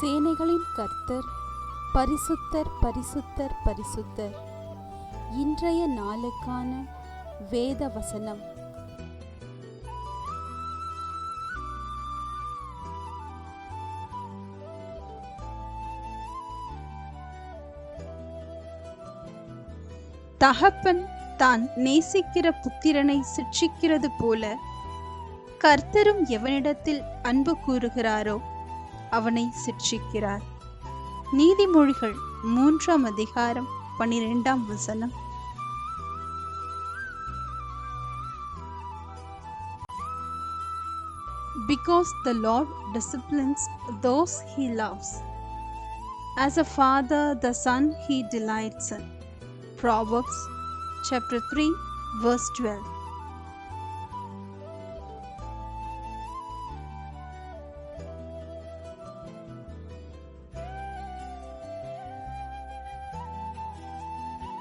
சேனைகளின் கர்த்தர் பரிசுத்தர் பரிசுத்தர் பரிசுத்தர். இன்றைய நாளுக்கான வேத வசனம். தகப்பன் தான் நேசிக்கிற புத்திரனை சிட்சிக்கிறது போல கர்த்தரும் எவனிடத்தில் அன்பு கூறுகிறாரோ அவனை சிட்சிக்கிறார் நீதிமொழிகள் மூன்றாம் அதிகாரம் பனிரெண்டாம் வசனம் Because the Lord disciplines those he loves. As a father, the son he delights in. Proverbs chapter 3, verse 12.